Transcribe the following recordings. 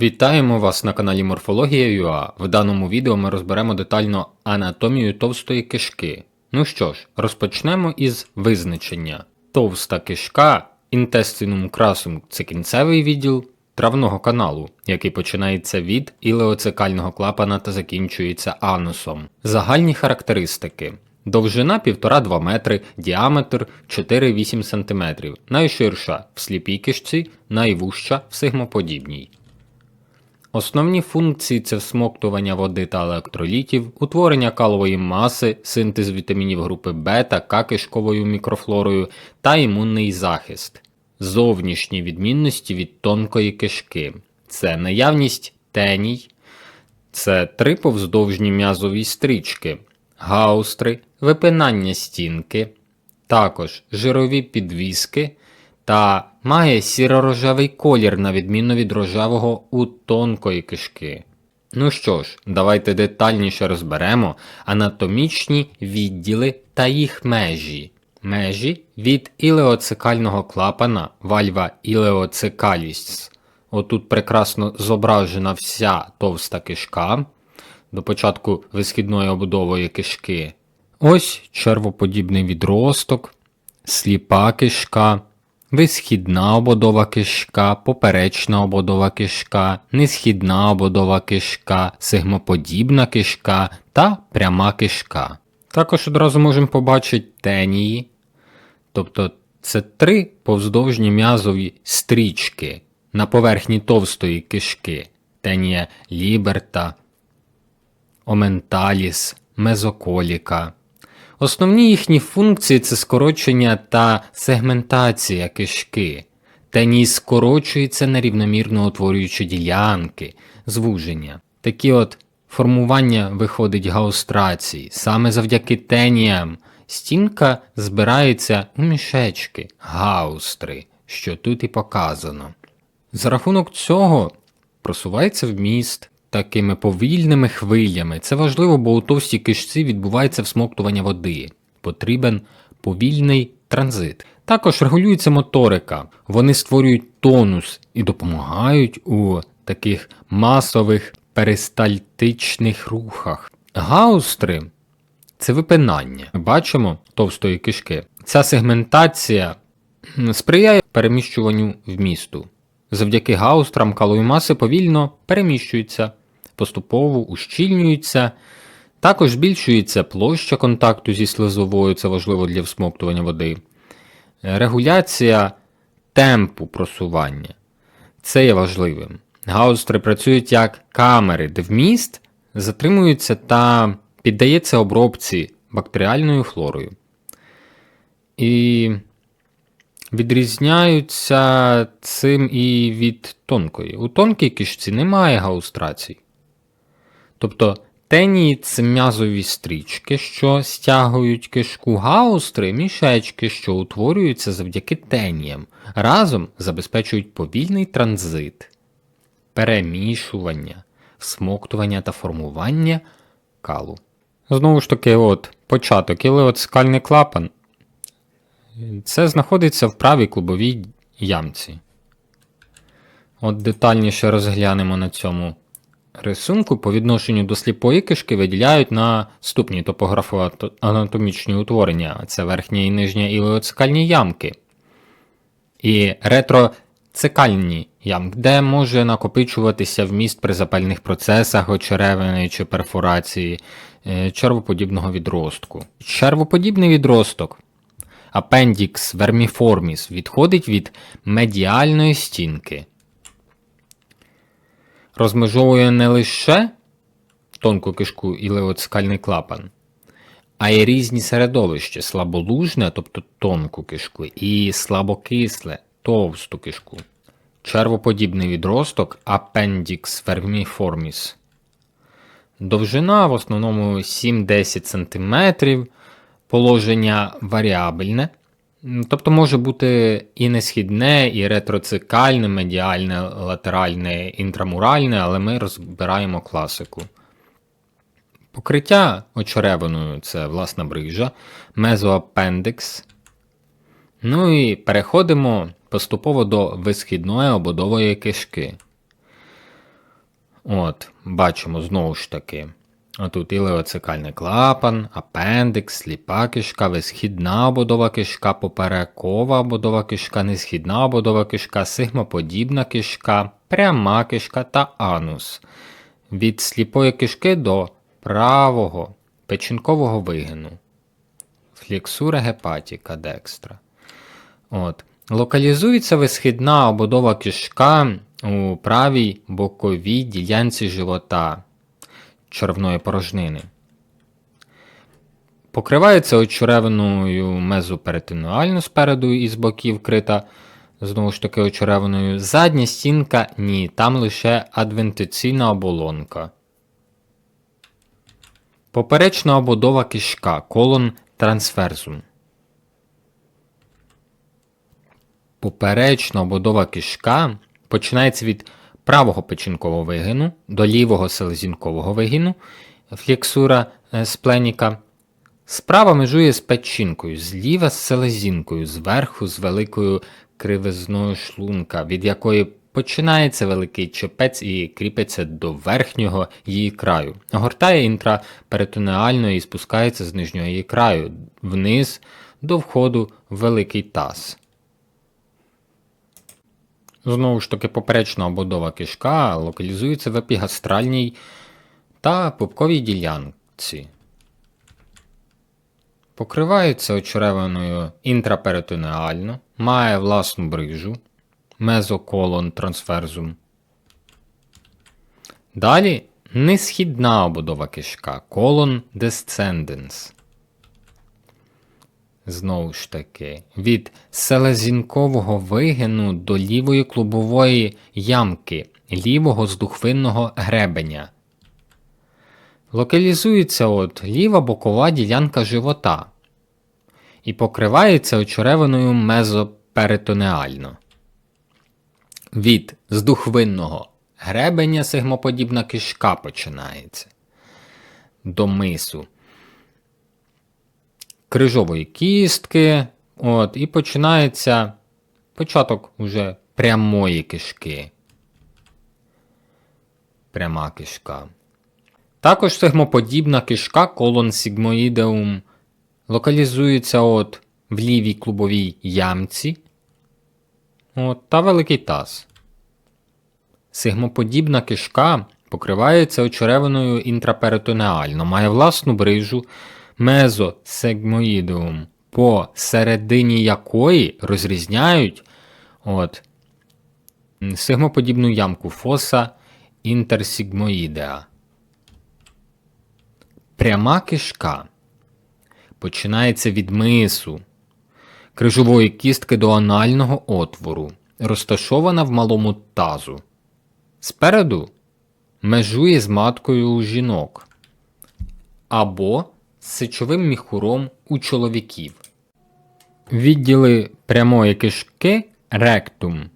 Вітаємо вас на каналі Морфологія ЮА. В даному відео ми розберемо детально анатомію товстої кишки. Ну що ж, розпочнемо із визначення. Товста кишка інтестинум красум це кінцевий відділ травного каналу, який починається від ілеоцекального клапана та закінчується анусом. Загальні характеристики. Довжина 1,5-2 метри, діаметр 4-8 см, найширша в сліпій кишці, найвужча в сигмоподібній. Основні функції це всмоктування води та електролітів, утворення калової маси, синтез вітамінів групи Б та К кишковою мікрофлорою та імунний захист. Зовнішні відмінності від тонкої кишки. Це наявність теній, це три повздовжні м'язові стрічки, гаустри, випинання стінки, також жирові підвіски та має сіро-рожевий колір на відміну від рожевого у тонкої кишки. Ну що ж, давайте детальніше розберемо анатомічні відділи та їх межі. Межі від ілеоцикального клапана вальва ілеоцикаліс. Отут прекрасно зображена вся товста кишка до початку висхідної обудової кишки. Ось червоподібний відросток, сліпа кишка, висхідна ободова кишка, поперечна ободова кишка, несхідна ободова кишка, сигмоподібна кишка та пряма кишка. Також одразу можемо побачити тенії, тобто це три повздовжні м'язові стрічки на поверхні товстої кишки. Тенія ліберта, оменталіс, мезоколіка. Основні їхні функції це скорочення та сегментація кишки. Теній скорочується нерівномірно утворюючи ділянки, звуження. Такі от формування виходить гаустрації. Саме завдяки теніям стінка збирається у мішечки, гаустри, що тут і показано. За рахунок цього просувається вміст такими повільними хвилями. Це важливо, бо у товстій кишці відбувається всмоктування води. Потрібен повільний транзит. Також регулюється моторика. Вони створюють тонус і допомагають у таких масових перистальтичних рухах. Гаустри це випинання. Ми бачимо товстої кишки. Ця сегментація сприяє переміщуванню вмісту. Завдяки гаустрам калові маси повільно переміщуються, поступово ущільнюються. Також збільшується площа контакту зі слизовою, це важливо для всмоктування води. Регуляція темпу просування. Це є важливим. Гаустри працюють як камери, де вміст затримується та піддається обробці бактеріальною флорою. І відрізняються цим і від тонкої. У тонкій кишці немає гаустрацій. Тобто тенії це м'язові стрічки, що стягують кишку, гаустри, мішечки, що утворюються завдяки теніям, разом забезпечують повільний транзит, перемішування, всмоктування та формування калу. Знову ж таки, от початок ілеоцикальний клапан. Це знаходиться в правій клубовій ямці. От детальніше розглянемо на цьому рисунку по відношенню до сліпої кишки виділяють на ступні топографо-анатомічні утворення. Це верхня і нижня ілеоцикальні ямки. І ретроцикальні ямки, де може накопичуватися вміст при запальних процесах очеревини чи перфорації е, червоподібного відростку. Червоподібний відросток Appendix vermiformis відходить від медіальної стінки. Розмежовує не лише тонку кишку і леоцикальний клапан, а й різні середовища слаболужне, тобто тонку кишку, і слабокисле, товсту кишку. Червоподібний відросток Appendix vermiformis. Довжина в основному 7-10 см, положення варіабельне, тобто може бути і несхідне, і ретроцикальне, медіальне, латеральне, інтрамуральне, але ми розбираємо класику. Покриття очеревиною це власна брижа, мезоапендикс. Ну і переходимо поступово до висхідної ободової кишки. От, бачимо знову ж таки. Отут ілеоцикальний клапан, апендикс, сліпа кишка, висхідна ободова кишка, поперекова ободова кишка, несхідна ободова кишка, сигмоподібна кишка, пряма кишка та анус. Від сліпої кишки до правого печінкового вигину. Флексура гепатіка декстра. От. Локалізується висхідна ободова кишка у правій боковій ділянці живота червної порожнини. Покривається очеревиною мезоперитонеально спереду і з боків крита, знову ж таки очеревиною. Задня стінка ні, там лише адвентиційна оболонка. Поперечна ободова кишка, колон трансферзум. Поперечна ободова кишка починається від правого печінкового вигину до лівого селезінкового вигину, флексура е, спленіка. Справа межує з печінкою, зліва з селезінкою, зверху з великою кривизною шлунка, від якої починається великий чепець і кріпиться до верхнього її краю. Огортає інтраперитонеально і спускається з нижнього її краю вниз до входу в великий таз. Знову ж таки, поперечна обудова кишка локалізується в епігастральній та пупковій ділянці. Покривається очеревиною інтраперитонеально, має власну брижу, мезоколон трансферзум. Далі несхідна обудова кишка, колон десценденс. Знову ж таки, від селезінкового вигину до лівої клубової ямки, лівого здухвинного гребеня. Локалізується от ліва бокова ділянка живота і покривається очеревиною мезоперитонеально. Від здухвинного гребеня сигмоподібна кишка починається до мису крижової кістки, от, і починається початок уже прямої кишки. Пряма кишка. Також сигмоподібна кишка колон сігмоїдеум локалізується от в лівій клубовій ямці от, та великий таз. Сигмоподібна кишка покривається очеревиною інтраперитонеально, має власну брижу мезосегмоїдеум, по середині якої розрізняють от, сигмоподібну ямку фоса інтерсігмоїдеа. Пряма кишка починається від мису, крижової кістки до анального отвору, розташована в малому тазу. Спереду межує з маткою у жінок або з сечовим міхуром у чоловіків. Відділи прямої кишки ректум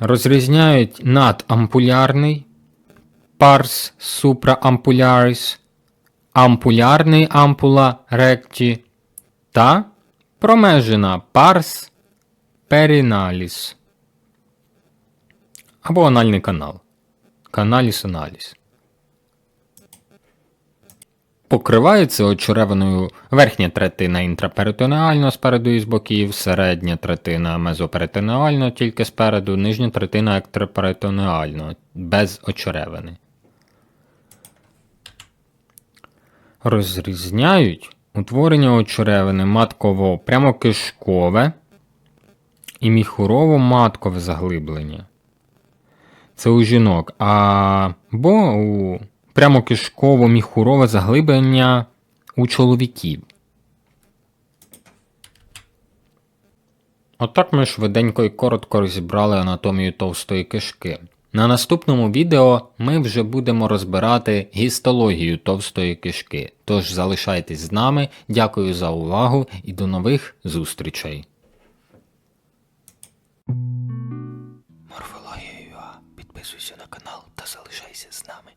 розрізняють надампулярний парс суpraампулярис, ампулярний ампула ректі та промежена парс періналіс або анальний канал. Каналіс аналіз. Покривається очеревиною верхня третина інтраперитонеально спереду і з боків, середня третина мезоперитонеально тільки спереду, нижня третина екстраперитонеально, без очеревини. Розрізняють утворення очеревини матково прямокишкове і міхурово-маткове заглиблення. Це у жінок. Або у прямокишково міхурове заглиблення у чоловіків. Отак ми швиденько і коротко розібрали анатомію товстої кишки. На наступному відео ми вже будемо розбирати гістологію товстої кишки. Тож залишайтесь з нами, дякую за увагу і до нових зустрічей. Морфологія.ua. Підписуйся на канал та залишайся з нами.